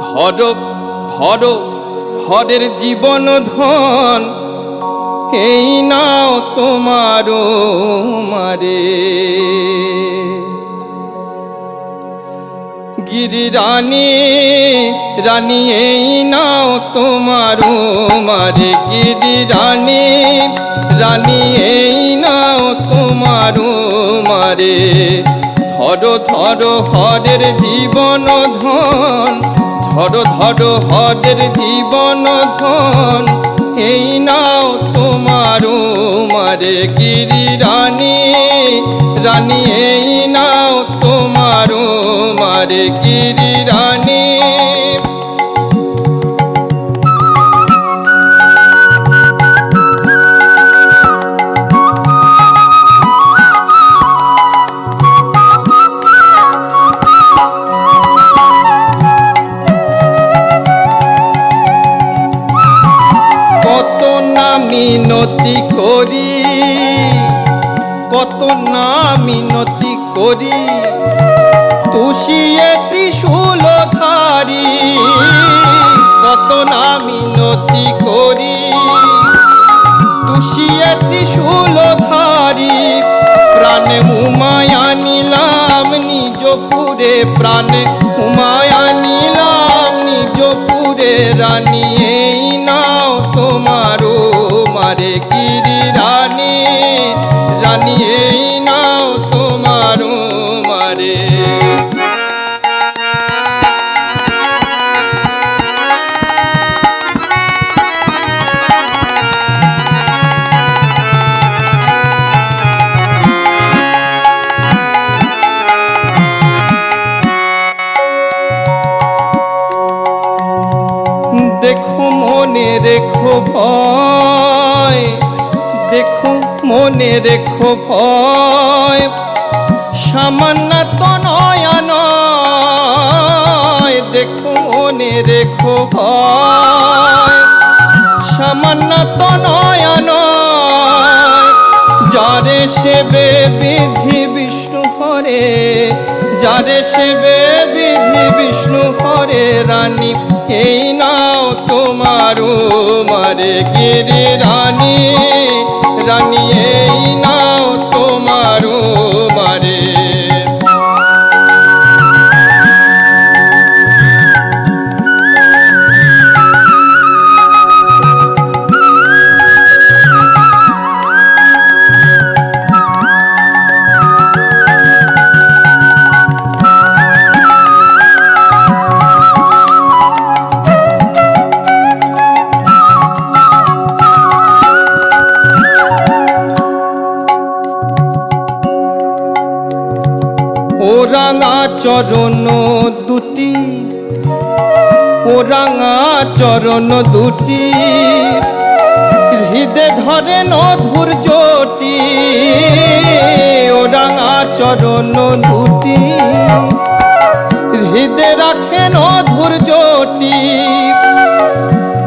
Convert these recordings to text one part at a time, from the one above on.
ধর ধর, হরের জীবন ধন, এই নাও তোমারও মারে গিরি রানী রানী এই নাও তোমারও মারে গিরি রানী রানী এই নাও তোমারও মারে ধরো ধরো হরের জীবন ধন, ধরো ধরো হরের জীবন ধন। এই নাও তোমার মারে গিরি রানী রানী, এই নাও তোমার মারে গিরি রানী। মিনতি করি, কত না মিনতি করি। তুষিয়ে ত্রিশূল ধারি, কত না মিনতি করি। তুষিয়ে ত্রিশূল ধারি, প্রাণে হুমায়া নিলাম, নিজ পুরে প্রাণে হুমায়া নিলাম, নিজ পুরে রানী, এই নাও তোমারও মারে গিরি রানী রানী এই নাও তোমারও মারে দেখো মনে রেখো ভয়। দেখো, মনে রেখো ভয়। সামান্য তো নয়া নয়। দেখো, মনে রেখো ভয়। সামান্য তো নয়া নয়। যারে সেবে বিধি বিষ্ণু হরে, যারে সেবে বিধি বিষ্ণু হরে, রানী, এই নাও তোমারও মারে গিরি রাঙা চরণ দুটি ও রাঙা চরণ দুটি, হৃদে ধরে নধুর জটি ও রাঙা চরণ দুটি, হৃদে রাখে নধুর জটি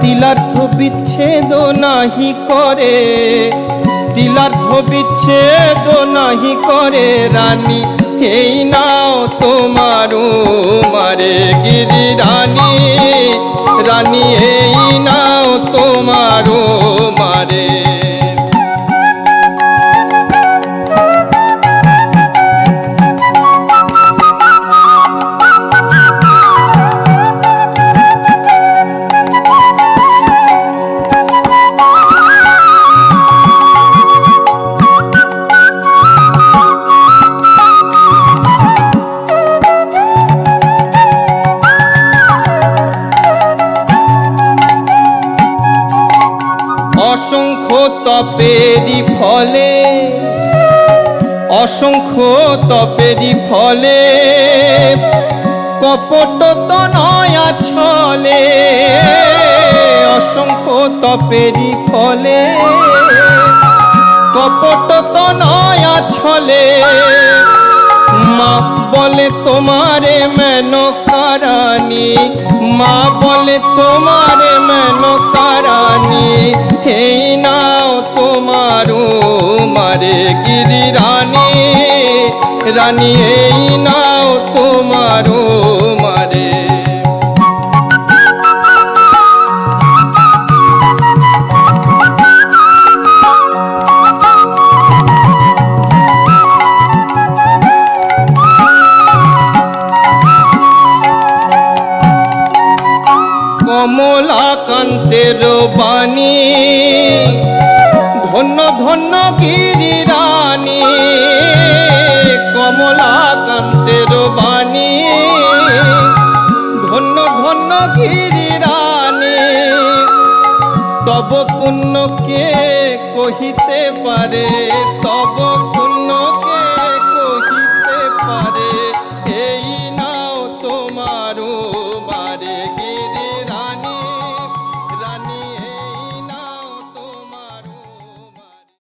তিলার্থ বিচ্ছেদ নাহি করে, তিলার্থ বিচ্ছেদ নাহি করে রানী। এই নাও তোমারু মারে গিরি রানী। রানী এই নাও তোমারু মারে তপেরি ফলে, অসংখ্য তপেরি ফলে, কপট তো নয়া ছলে, অসংখ্য তপেরি ফলে, কপট তো নয়া ছলে। মা বলে তোমারে মেনকারানি মা বলে তোমারে মেনকারানি তোমারও তোমারে গিরি রানী রানী এই নাও তোমার মারে কমলা কান্তের বাণী ধন্য ধন্য ধন্য গিরিরানী তব পুণ্য কে কহিতে পারে তব পুণ্য